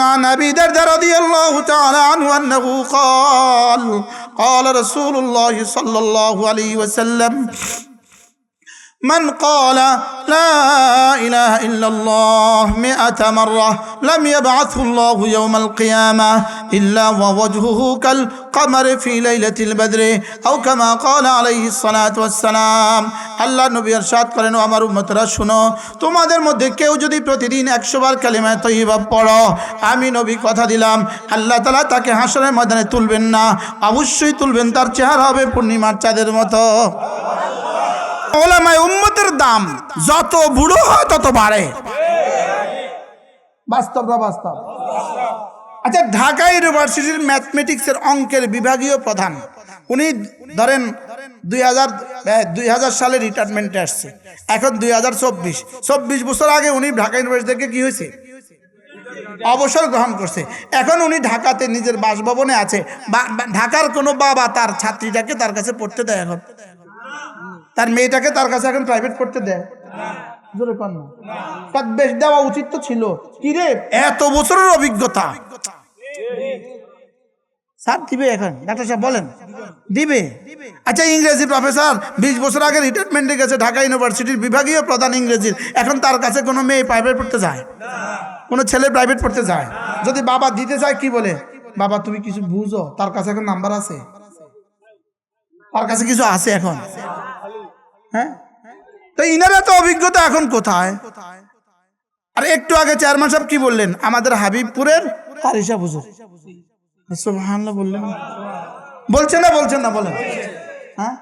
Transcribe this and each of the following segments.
عن أبي دردة رضي الله تعالى عنه أنه قال قال رسول الله صلى الله عليه وسلم من قال لا اله الا الله مئة مره لم يبعثه الله يوم القيامه الا ووجهه كالقمر في ليله البدر او كما قال عليه الصلاه والسلام আল্লাহ নবী ارشاد করেন ও আমার উম্মতরা শুনো তোমাদের মধ্যে কেউ যদি প্রতিদিন একশো বার কালিমায় তৈবা পড়ো আমি নবী কথা দিলাম আল্লাহ তালা তাকে হাসনের ময়দানে তুলবেন না অবশ্যই তুলবেন তার চেহারা হবে পূর্ণিমার চাঁদের মতো ওলামায় উম্মতের দাম যত বুড়ো হয় তত বাড়ে। বাস্তব না বাস্তব? আচ্ছা ঢাকা ইউনিভার্সিটির ম্যাথমেটিক্সের অঙ্কের বিভাগীয় প্রধান, উনি ধরেন দুই হাজার দুই হাজার সালে রিটায়ারমেন্টে আসছে, এখন দুই হাজার চব্বিশ। চব্বিশ বছর আগে উনি ঢাকা ইউনিভার্সিটি থেকে কি হয়েছে? অবসর গ্রহণ করছে। এখন উনি ঢাকাতে নিজের বাসভবনে আছে। ঢাকার কোনো বাবা তার ছাত্রীটাকে তার কাছে পড়তে দেয় এখন। তার মেয়েটাকে তার কাছে এখন প্রাইভেট পড়তে দেয়। বেশ দেওয়া উচিত তো ছিল। কি রে? এত বছরের অভিজ্ঞতা। বলেন। দিবে? আচ্ছা ইংরেজি বিশ বছর আগে রিটায়ারমেন্টে গেছে ঢাকা ইউনিভার্সিটির বিভাগীয় প্রধান ইংরেজির। এখন তার কাছে কোনো মেয়ে প্রাইভেট পড়তে যায়? কোনো ছেলে প্রাইভেট পড়তে যায়? যদি বাবা দিতে চায়, কি বলে? বাবা, তুমি কিছু বুঝো? তার কাছে এখন নাম্বার আছে? তার কাছে কিছু আছে এখন? হ্যাঁ? তো ইনারা তো অভিজ্ঞতা এখন কোথায়? আর একটু আগে চেয়ারম্যান সাহেব কি বললেন? আমাদের হাবিবপুরের হারিসা হুজুর। সুবহানাল্লাহ বললেন। বলছেন না বলছেন না, বলেন। হ্যাঁ?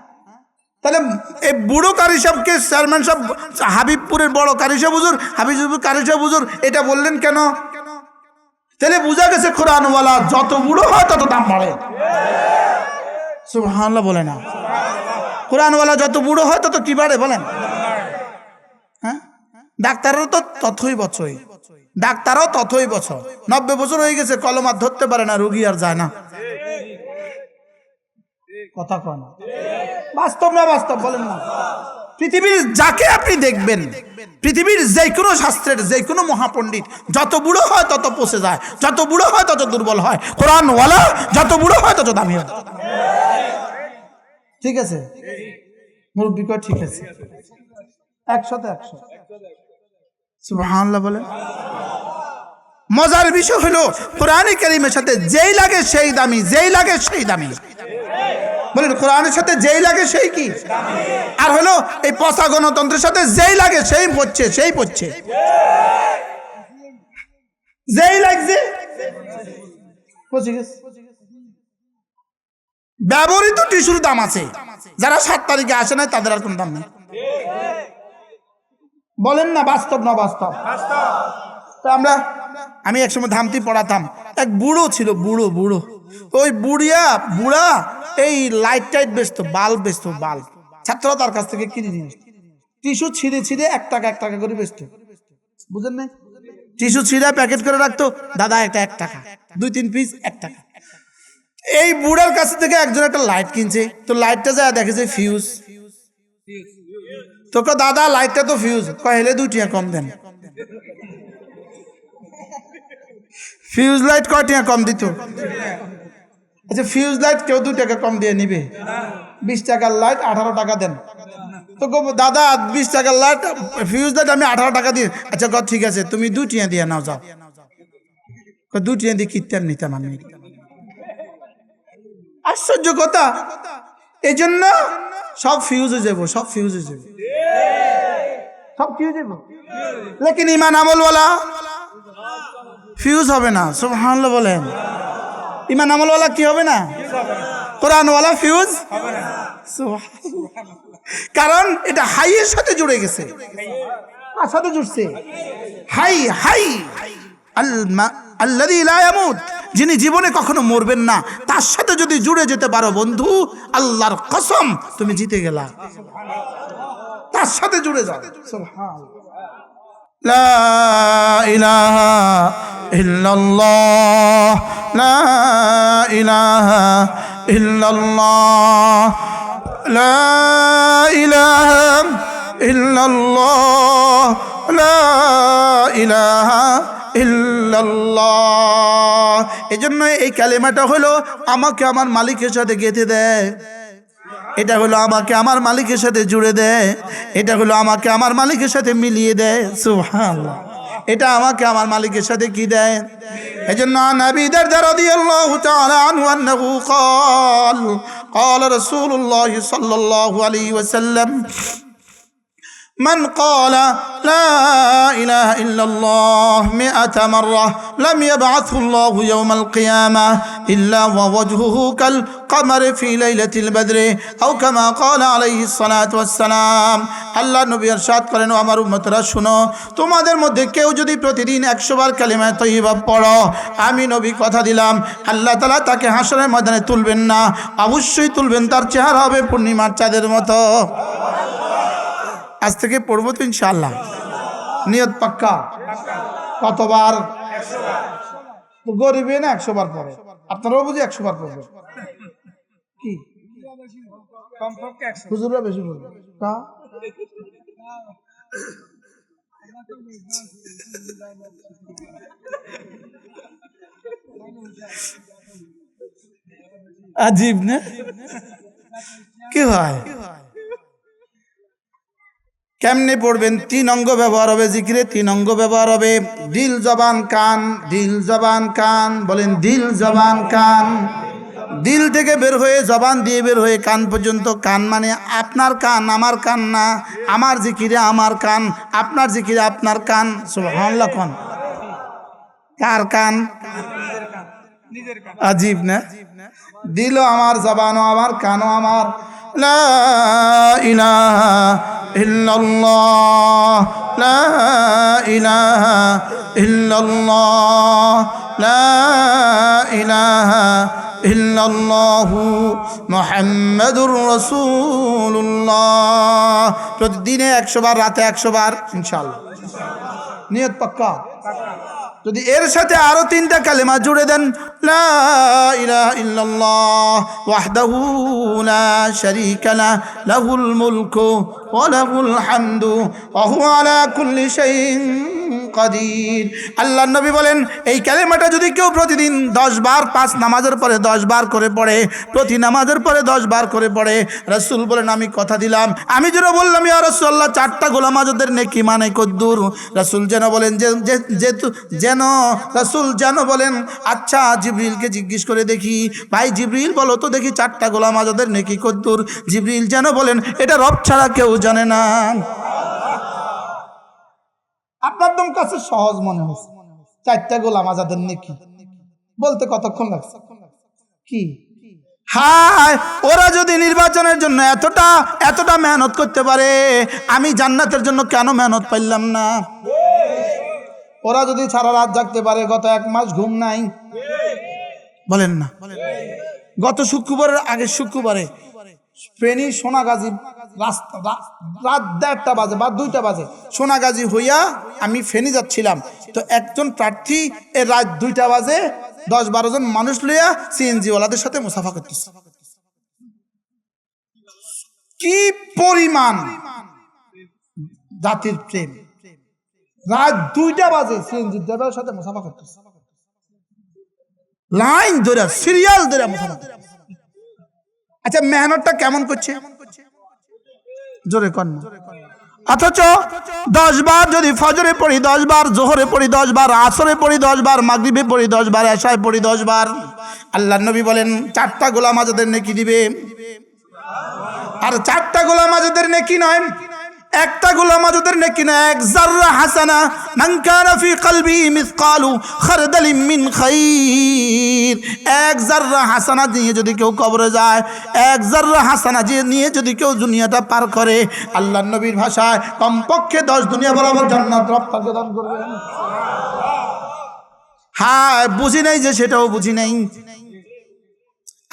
তাহলে এই বুড়ো কারি সাহেবকে চেয়ারম্যান সাহেব, হাবিবপুরের বড় কারি সাহেব হুজুর, হাবিবপুর কারি এটা বললেন কেন? তাহলে বোঝা গেছে কোরআনওয়ালা যত বুড়ো হয় তত দাম বাড়ে। সুবহানাল্লাহ বলে না। কোরআনওয়ালা যত বুড়ো হয় তত কি বাড়ে বলেন? হ্যাঁ? ডাক্তারেরও তো তথই বছরই ডাক্তারও তথই বছর। নব্বই বছর হয়ে গেছে, কলম আর ধরতে পারে না, রুগী আর যায় না। কথা কয় না বাস্তব না বাস্তব বলেন না। পৃথিবীর যাকে আপনি দেখবেন, পৃথিবীর যে কোনো শাস্ত্রের যে কোনো মহাপণ্ডিত, যত বুড়ো হয় তত পচে যায়, যত বুড়ো হয় তত দুর্বল হয়। কোরআনওয়ালা যত বুড়ো হয় তত দামি হয়। ঠিক আছে? মুরব্বী কয়, ঠিক আছে। একশোতে একশো। সুবহানাল্লাহ বলেন। মজার বিষয় হলো, কোরআনে কারিমের সাথে যেই লাগে সেই দামি, যেই লাগে সেই দামি। বলেন, কোরআনের সাথে যেই লাগে সেই কি? আর হলো, এই পচা গণতন্ত্রের সাথে যেই লাগে সেই পড়ছে সেই পড়ছে যেই লাগছে, পচে গেছে। ব্যবহৃত টিস্যুর দাম আছে। যারা সাত তারিখে আসে না তাদের আর কোনো দাম নেই। বলেন না, বাস্তব না বাস্তব তো আমরা, আমি একসময় ধামতি পড়াতাম। এক বুড়ো ছিল, বুড়ো বুড়ো। ওই বুড়িয়া, বুড়া, এই লাইট টাইট বেচতো বাল্ব বেচতো বাল্ব। ছাত্ররা তার কাছ থেকে কিনে নিয়ে টিস্যু ছিঁড়ে ছিঁড়ে এক টাকা এক টাকা করে বেচতো বুঝেন না টিস্যু ছিঁড়ে প্যাকেট করে রাখতো, দাদা একটা এক টাকা। দুই, তিন পিস এক টাকা। এই বুড়ার কাছ থেকে একজন একটা লাইট কিনছে। তো লাইটটা যে ফিউজ তোকে দাদা লাইটটা তো ফিউজ কহেলে দুটিয়া কম দেন। ফিউজ লাইট কয়টিয়া কম দিত? আচ্ছা ফিউজ লাইট কেউ দু টাকা কম দিয়ে নিবে। বিশ টাকার লাইট আঠারো টাকা দেন। তো দাদা বিশ টাকার লাইট ফিউজ লাইট আমি আঠারো টাকা দিয়ে আচ্ছা ঠিক আছে তুমি দুটিয়া দিয়ে নাও যাও। কয়, দুটিয়া দিয়ে কিনতাম নিতাম আমি। আশ্চর্য কথা। এই জন্য সব ফিউজ হয়ে যাব, সব ফিউজ যাব। সব হয়ে যাব? লেকিন ইমান আমলওয়ালা ফিউজ হবে না সব হানলো বলেন। ইমান আমলওয়ালা কি হবে না? কোরআনওয়ালা ফিউজ। কারণ এটা হাইয়ের সাথে জুড়ে গেছে। কার সাথে জুড়ছে? High high. আল- আল্লাযী লা ইয়ামুত। যিনি জীবনে কখনো মরবেন না, তার সাথে যদি জুড়ে যেতে পারো বন্ধু, আল্লাহর কসম তুমি জিতে গেলা। তার সাথে জুড়ে যাও। লা ইলাহা ইল্লাল্লাহ, লা ইলাহা ইল্লাল্লাহ, লা ইলাহা ইল্লাল্লাহ, লা ইলাহা إلا الله لا إله ইল্লাল্লাহ এজন্য এই কালেমাটা হলো আমাকে আমার মালিকের সাথে গেঁথে দেয় এটা হলো আমাকে আমার মালিকের সাথে জুড়ে দেয় এটা হলো আমাকে আমার মালিকের সাথে মিলিয়ে দেয় সুবহানাল্লাহ এটা আমাকে আমার মালিকের সাথে কি দেয় এজন্য নবী দারদা রাদিয়াল্লাহু তাআলা আনহু আন্নাহু قال قال رسول الله صلى الله عليه وسلم من قال لا إله إلا الله مئة مرة لم يبعثه الله يوم القيامة إلا ووجهه كالقمر في ليلة البدر أو كما قال عليه الصلاة والسلام আল্লাহ নবী আরশাদ করেন ও আমার উম্মতরা শুনো তোমাদের মধ্যে কেউ যদি প্রতিদিন একশো বার কালিমায় তৈবা পড়ো আমি নবী কথা দিলাম আল্লাহ তালা তাকে হাসনের ময়দানে তুলবেন না অবশ্যই তুলবেন তার চেহারা হবে পূর্ণিমার চাঁদের মতো আজ থেকে পড়ব তো ইনশাল্লাহ নিয়ত পাক্কা। কতবার? তো গরিবে না একশো বার পরে আপনারাও বুঝি একশো বার পড়বে কি হুজুররা বেশি পড়বে। তা? আজীব না? কি হয়? কেমনে পড়বেন তিন অঙ্গ ব্যবহার হবে জিকিরে তিন অঙ্গ ব্যবহার হবে দিল জবান কান দিল জবান কান বলেন দিল জবান কান। দিল থেকে বের হয়ে জবান দিয়ে বের হয়ে কান পর্যন্ত কান মানে আপনার কান আমার কান না আমার জিকিরে আমার কান আপনার জিকিরে আপনার কান সুবহানাল্লাহ কোন? কার কান? আজীব না? দিল আমার জবানও আমার কানও আমার। লা ইলাহা ইল্লাল্লাহ, লা ইলাহা ইল্লাল্লাহ, লা ইলাহা ইল্লাল্লাহু মুহাম্মাদুর রাসূলুল্লাহ। প্রতিদিনে একশো বার, রাতে একশো বার, ইনশাআল্লাহ। নিয়ত পাক্কা? যদি এর সাথে আরও তিনটা কালেমা জুড়ে দেন লাহুল মুলকু ওয়া হান্দু হুয়া আলা কুল্লি শাইইন কাদির। আল্লাহ নবী বলেন, এই ক্যালেমাটা যদি কেউ প্রতিদিন দশ বার পাঁচ নামাজের পরে দশ বার করে পড়ে, প্রতি নামাজের পরে দশ বার করে পড়ে, রাসূল বলেন, আমি কথা দিলাম। আমি যেন বললাম, ইয়া রাসূলুল্লাহ, চারটা গোলাম আজদের নেকি মানে কদ্দুর। রসুল যেন বলেন যেহেতু যেন, রসুল যেন বলেন আচ্ছা জিবরিলকে জিজ্ঞেস করে দেখি। ভাই, জিবরিল, বলো তো দেখি চারটা গোলাম আজদের নেকি কদ্দুর। জিবরিল যেন বলেন, এটা রব ছাড়া কেউ জানে না। আপনার দম কাছে সহজ মনে হচ্ছে চারটা গোলাম আজাদের নেকি। বলতে কতক্ষণ লাগছে? কি? হায়, ওরা যদি নির্বাচনের জন্য এতটা এতটা মেহনত করতে পারে, আমি জান্নাতের জন্য কেন মেহনত পাইলাম না? ওরা যদি সারা রাত জাগতে পারে, গত এক মাস ঘুম নাই। বলেন না। গত শুক্রবারের আগের শুক্রবারে ফেনী সোনাগাজী রাস্তা রাত দেড়টা বাজে বা দুইটা বাজে। সোনাগাজী হইয়া আমি ফেনী যাচ্ছিলাম। তো একজন প্রার্থী এ রাত দুইটা বাজে দশ বারো জন মানুষ লইয়া সিএনজি ওয়ালাদের সাথে মুসাফা করতেছে। কি পরিমাণ জাতির প্রেম। রাত দুইটা বাজে সিএনজি ড্রাইভারের সাথে মুসাফা করতেছে। লাইন ধরে সিরিয়াল ধরে আচ্ছা মেহনতটা কেমন করছে? জোরে কন অথচ দশ বার যদি ফজরে পড়ি দশ বার জোহরে পড়ি দশ বার আসরে পড়ি দশ বার মাগরিবে পড়ি দশ বার এশায় পড়ি দশ বার আল্লাহ নবী বলেন, চারটা গোলাম আজাদের নেকি দিবে। আর চারটা গোলাম আজাদের নেকি নয় একটা গোলাম আজাদের নেকি না, এক জাররা হাসানা, মান কানা ফি কলবি মিসকালু খারদালিম মিন খাইর। এক জাররা হাসানা দিয়ে যদি কেউ কবরে যায়, এক জাররা হাসানা দিয়ে নিয়ে যদি কেউ দুনিয়াটা পার করে, আল্লাহর নবীর ভাষায় কমপক্ষে দশ দুনিয়া বরাবর জান্নাত রব তাকে দান করবেন হ্যাঁ বুঝি নাই যে সেটাও বুঝি নাই।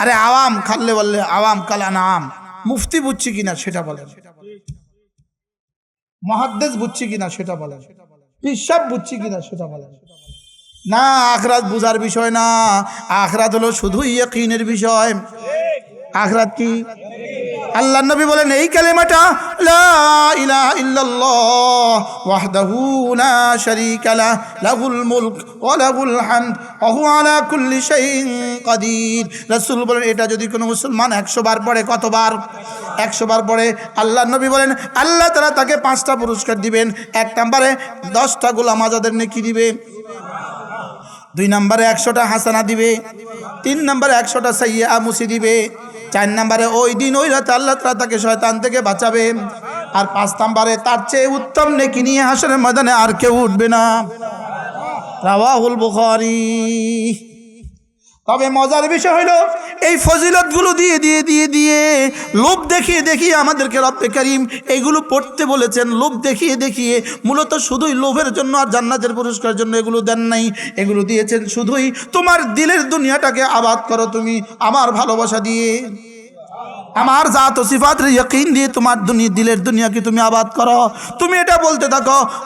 আরে আওয়াম খাল্লে বললে, আওয়াম কালা নাম মুফতি বুঝছি কিনা সেটা বলেন। মহাদ্দেশ বুঝছি কিনা সেটা বলেন। পিসাব বুঝছি কিনা সেটা বলেন। না, আখরাত বুঝার বিষয় না। আখরাত হলো শুধু ইয়কিনের বিষয়। আখরাত কি? আল্লাহ নবী বলেন, এই কালেমাটা রাসূল বলেন, এটা যদি কোনো মুসলমান 100 বার পড়ে, কতবার? 100 বার পড়ে। আল্লাহ নবী বলেন, আল্লাহ তারা তাকে পাঁচটা পুরস্কার দিবেন। এক নম্বরে 10টা গোলাম আজাদের নেকি দিবে। দুই নম্বরে একশোটা হাসানা দিবে। তিন নম্বরে একশোটা সাইয়া মুসি দিবে। চার নাম্বারে ওই দিন ওই রাতে আল্লাহ তালা তাকে শয়তান থেকে বাঁচাবে। আর পাঁচ নাম্বারে তার চেয়ে উত্তম নেকি নিয়ে হাসনের ময়দানে আর কেউ উঠবে না। রাওয়াহুল বুখারী। তবে মজার বিষয় হলো এই ফজিলতগুলো দিয়ে দিয়ে দিয়ে দিয়ে লোভ দেখিয়ে দেখিয়ে আমাদেরকে রব্বে করিম এইগুলো পড়তে বলেছেন। লোভ দেখিয়ে দেখিয়ে মূলত শুধুই লোভের জন্য আর জান্নাতের পুরস্কারের জন্য এগুলো দেন নাই। এগুলো দিয়েছেন শুধুই, তোমার দিলের দুনিয়াটাকে আবাদ করো তুমি, আমার ভালোবাসা দিয়ে। আমার জাত ও ইয়কিন দিয়ে তোমার দুনিয়া দিলের দুনিয়াকে তুমি আবাদ করো। তুমি এটা বলতে থাকো